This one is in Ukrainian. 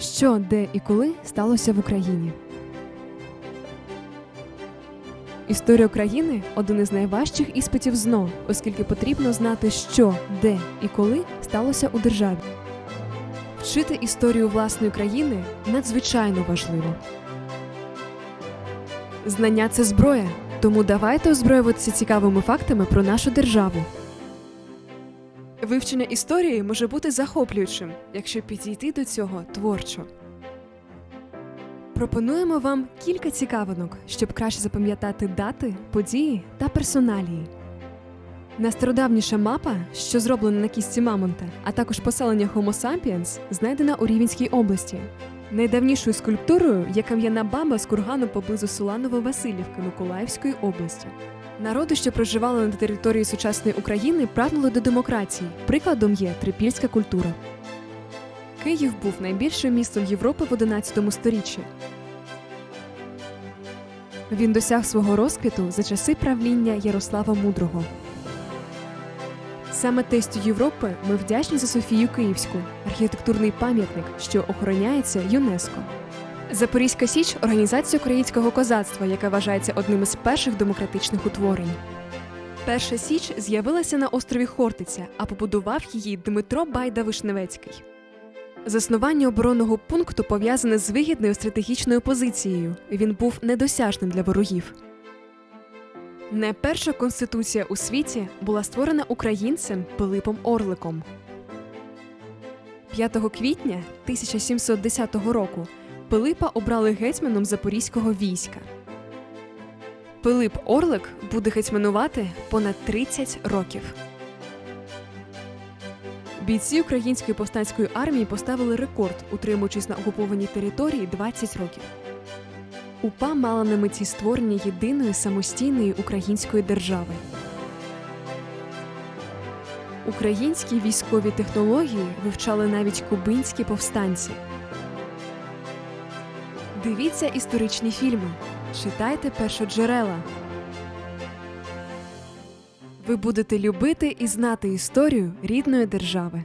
Що, де і коли сталося в Україні? Історія України один із найважчих іспитів ЗНО, оскільки потрібно знати, що, де і коли сталося у державі. Вчити історію власної країни надзвичайно важливо. Знання це зброя, тому давайте озброюватися цікавими фактами про нашу державу. Вивчення історії може бути захоплюючим, якщо підійти до цього творчо. Пропонуємо вам кілька цікавинок, щоб краще запам'ятати дати, події та персоналії. Найстародавніша мапа, що зроблена на кісті Мамонта, а також поселення Homo sapiens, знайдена у Рівенській області. Найдавнішою скульптурою є кам'яна баба з кургану поблизу села Нововасилівки Миколаївської області. Народи, що проживали на території сучасної України, прагнули до демократії. Прикладом є трипільська культура. Київ був найбільшим містом Європи в 11 сторіччі. Він досяг свого розквіту за часи правління Ярослава Мудрого. Саме тестю Європи ми вдячні за Софію Київську, архітектурний пам'ятник, що охороняється ЮНЕСКО. Запорізька Січ організація українського козацтва, яка вважається одним із перших демократичних утворень. Перша Січ з'явилася на острові Хортиця, а побудував її Дмитро Байда Вишневецький. Заснування оборонного пункту пов'язане з вигідною стратегічною позицією. Він був недосяжним для ворогів. Найперша конституція у світі була створена українцем Пилипом Орликом. 5 квітня 1710 року Пилипа обрали гетьманом Запорізького війська. Пилип Орлик буде гетьманувати понад 30 років. Бійці української повстанської армії поставили рекорд, утримуючись на окупованій території 20 років. УПА мала на меті створення єдиної самостійної української держави. Українські військові технології вивчали навіть кубинські повстанці. Дивіться історичні фільми, читайте першоджерела. Ви будете любити і знати історію рідної держави.